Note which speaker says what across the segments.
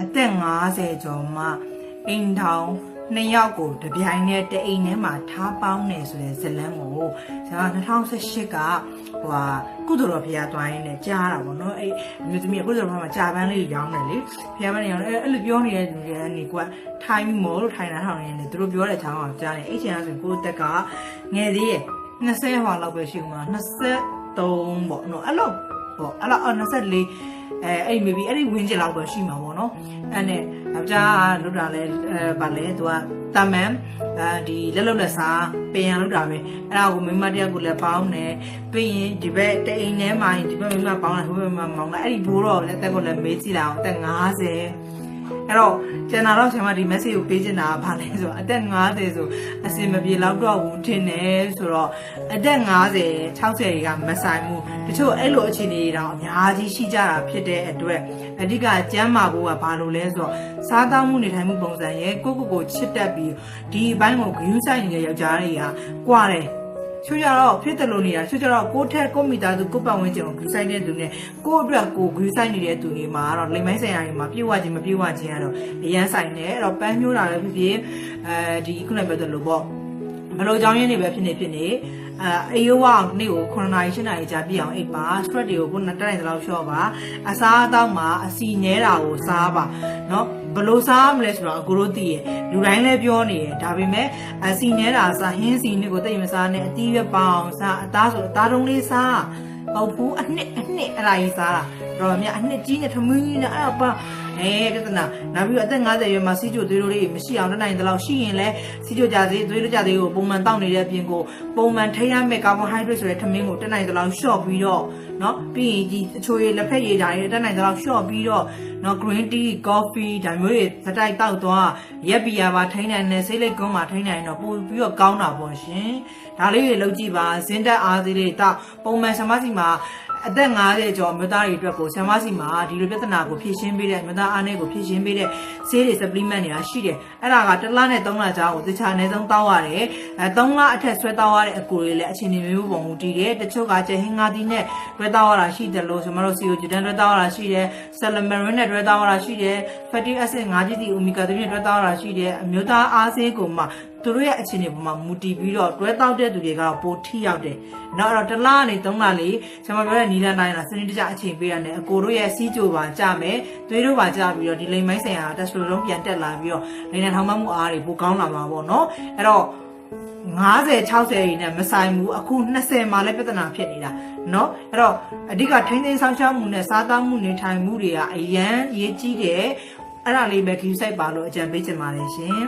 Speaker 1: အသက်50ကျော်မှအိမ်ထောင်နှစ်ယောက်ကိုတပြိုင်နဲ့တအိမ်ထဲမှာထားပေါင်းနေဆိုတဲ့ဇလန်းကိုကျွန်တော်2018ကဟိုဟာကုသိုလ်တော်ဖရာသွားရင်းနဲ့ကြားတာပေါ့နော်အဲ့အမျိုးသမီးကကုသိုလ်တော်ဖရာမှာကြာပန်းလေးရောင်းတယ်လေဖရာပန်းလေးရောင်းတယ်အဲ့အဲ့လိုပြောနေတဲ့လူတွေကနေကွာထိုင်းမောလို့ထိုင်တာထောင်နေတယ်သူတို့ပြောတဲ့အချောင်းအောင်ကြားတယ်အဲ့ချိန်ကဆိုကိုယ့်တက်ကငယ်သေးရဲ့20ဟောလောက်ပဲရှိဦးမှာ23ပေါ့နော်အဲ့လို ပေါ့အဲ့လောက်24အဲအဲ့ maybe အဲ့ဒီဝင်းကျင်လောက်တော့ရှိမှာပေါ့နော်အဲ့နဲ့ယောက်ျားကလွတ်တာလဲအဲဗာလဲသူကတာမန်အဲဒီလက်လုံးလက်စားပင်ရလွတ်တာပဲအဲ့ဒါကိုမိမတယောက်ကိုလည်းပေါင်းတယ်ပြီးရင်ဒီဘက်တအိမ်ထဲမှာဒီဘက်မိမပေါင်းလိုက်ဟိုဘက်မိမပေါင်းလိုက်အဲ့ဒီဘိုးတော့လက်သက်ကိုလည်းမေးကြည့်လာအောင်အသက်50 အဲ့တော့ကျန်တာတော့ကျွန်မဒီ message ကိုပေးချင်တာကဘာလဲဆိုတော့အသက်50ဆိုအစင်မပြေတော့တော့ဘူးထင်တယ်ဆိုတော့အသက်50 60တွေကမဆိုင်ဘူးတချို့အဲ့လိုအခြေအနေတွေတော့အများကြီးရှိကြတာဖြစ်တဲ့အတွက်အဓိကကျမ်းမာဖို့ကဘာလို့လဲဆိုတော့စားသောက်မှုနေထိုင်မှုပုံစံရဲ့ကိုယ့်ကိုယ်ကိုချစ်တတ်ပြီးဒီအပိုင်းကိုဂရုစိုက်နေတဲ့ယောက်ျားတွေကကွာတယ် ချို့ကြတော့ဖြစ်တယ်လို့နေတာချို့ကြတော့ကိုယ့်ထက်ကိုယ့်မိသားစုကိုယ့်ပတ်ဝန်းကျင်ကိုဂရုစိုက်တဲ့သူနဲ့ကိုယ့်အတွက်ကိုယ်ဂရုစိုက်နေတဲ့သူတွေမှာတော့လိမ်မိုင်းဆိုင်ရာတွေမှာပြေဝခြင်းမပြေဝခြင်းကတော့အရန်ဆိုင်တယ်အဲ့တော့ပန်းမျိုးတာလည်းဖြစ်ဖြစ်အဲဒီခုနပြောသလိုပေါ့ဘယ်လိုကြောင်းရင်းတွေပဲဖြစ်နေဖြစ်နေ အဲအေယိုးအောင်နေ့ကို9နာရီ10နာရီကြာပြည့်အောင်အိပ်ပါ stress တွေကိုကိုယ်နဲ့တက်နိုင်သလောက်လျှော့ပါအစားအသောက်မှာအစီငဲတာကိုစားပါเนาะဘယ်လိုစားမလဲဆိုတော့အကိုတို့သိရလူတိုင်းလည်းပြောနေတယ်ဒါပေမဲ့အစီငဲတာစားဟင်းစီနစ်ကိုတိတ်မစားနဲ့အတီးရွက်ပေါအောင်စားအသားဆိုအသားတုံးလေးစားပုတ်ဘူးအနှစ်အနှစ်အဲ့ဒါကြီးစားတာတော့မြအနှစ်ကြီးနဲ့ထမင်းကြီးနဲ့အဲ့ဒါပါအဲပြဿနာနောက်ပြီးတော့အသက်50ရွယ်မှာစီးကြိုသွေးတို့လေးမရှိအောင်တတ်နိုင်သလောက်ရှိရင်လည်းစီးကြိုကြသေးသွေးတို့ကြသေးကိုပုံမှန်တောက်နေတဲ့အပြင်ကိုပုံမှန်ထိ ရမဲ့ကာဗွန်ဟိုက်ဒရိတ်ဆိုတဲ့ထမင်းကိုတတ်နိုင်သလောက်လျှော့ပြီးတော့เนาะပြီးရင်ဒီအချိုရည်လက်ဖက်ရည်ဓာတ်တွေတတ်နိုင်သလောက်လျှော့ပြီးတော့ နော် green tea coffee ဒါမျိုးတွေသတိုက်တောက်သွားရက်ပီယာပါထိုင်းနိုင်တယ်ဆေးလိပ်ကုန်းပါထိုင်းနိုင်တော့ပို့ပြီးတော့ကောင်းတာပေါ့ရှင်ဒါလေးတွေလုပ်ကြည့်ပါဇင်းတက်အားသေးလေးတောက်ပုံမှန်ဆမစီမှာအသက်50ကျော်မြို့သားတွေအတွက်ကိုဆံမစီမှာဒီလိုပြဿနာကိုဖြေရှင်းပေးတဲ့မြို့သားအားနည်းကိုဖြေရှင်းပေးတဲ့ဆေးတွေ supplement နေတာရှိတယ်။အဲ့ဒါကတစ်လနဲ့သုံးလကြာကိုတခြားအနည်းဆုံးတောက်ရတယ်။အဲသုံးလအထက်ဆွဲတောက်ရတဲ့အကူတွေလည်းအချိန်နေမျိုးပုံမူတည်တယ်။တချို့ကကျဟင်းငါးသီးနဲ့တွဲတောက်ရတာရှိတယ်လို့ဆိုမလို့ CO ဂျူဒန်တွဲတောက်ရတာရှိတယ်။ Salamarin နဲ့တွဲတောင်းရတာရှိတယ် fatty acid ငါးသီးသီး omega 3နဲ့တွဲတောင်းရတာရှိတယ်အမျိုးသားအားဆေးကိုမှသူတို့ရဲ့အခြေအနေပေါ်မှာမူတည်ပြီးတော့တွဲတောက်တဲ့သူတွေကတော့ပိုထိရောက်တယ်။နောက်တော့တစ်လကနေသုံးလလေးကျွန်မပြောတဲ့နီလန်တိုင်းလားစနစ်တကျအချိန်ပေးရတယ်အကိုတို့ရဲ့စီးကြိုပါကြမယ်။သွေးတို့ပါကြပြီးတော့ဒီလိမ်မိုင်းဆိုင်ရာတက်စထရိုလုံးပြန်တက်လာပြီးတော့လိမ်နဲ့ထောင်မမှုအားတွေပိုကောင်းလာမှာပေါ့နော်။အဲ့တော့ 50 60ရည်နဲ့မဆိုင်ဘူးအခု20မှာလည်းပြဿနာဖြစ်နေတာเนาะအဲ့တော့အဓိကထိန်းသိမ်းဆောင်ရှောက်မှုနဲ့စားသောက်မှုနေထိုင်မှုတွေကအရန်ရေးကြီးတယ်အဲ့ဒါလေးပဲခ ्यू ဆိုင်ပါလို့အကြံပေးချင်ပါတယ်ရှင်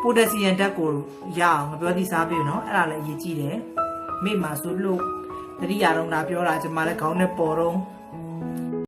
Speaker 1: ပိုတက်ဆီယမ်ဓာတ်ကိုရအောင်မပြောသီးစားပြเนาะအဲ့ဒါလည်းအရေးကြီးတယ်မိမှာဆိုလို့တတိယတော့ဒါပြောတာကျွန်မလည်းခေါင်းနဲ့ပေါ်တော့